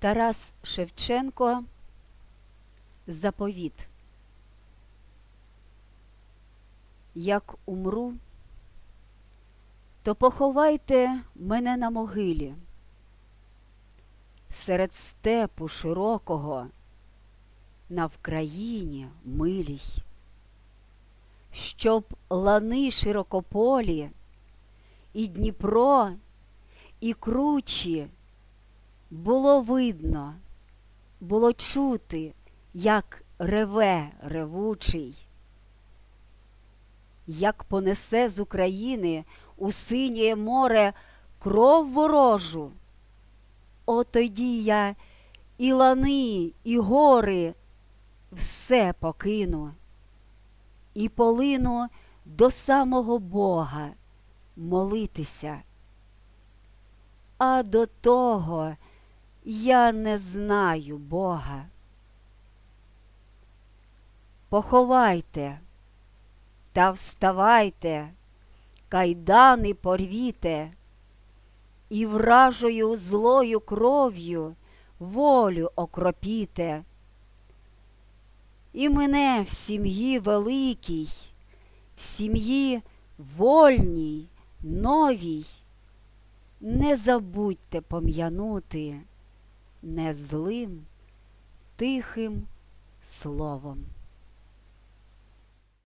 Тарас Шевченко Заповіт. Як умру, то поховайте мене на могилі серед степу широкого на Вкраїні милій, щоб лани широкополі і Дніпро, і кручі було видно, було чути, як реве ревучий, як понесе з України у синє море кров ворожу. О, тоді я і лани, і гори все покину, і полину до самого Бога молитися. А до того я не знаю Бога. Поховайте та вставайте, кайдани порвіте, і вражою злою кров'ю волю окропіте. І мене в сім'ї великій, в сім'ї вольній, новій, не забудьте пом'янути не злим, тихим словом.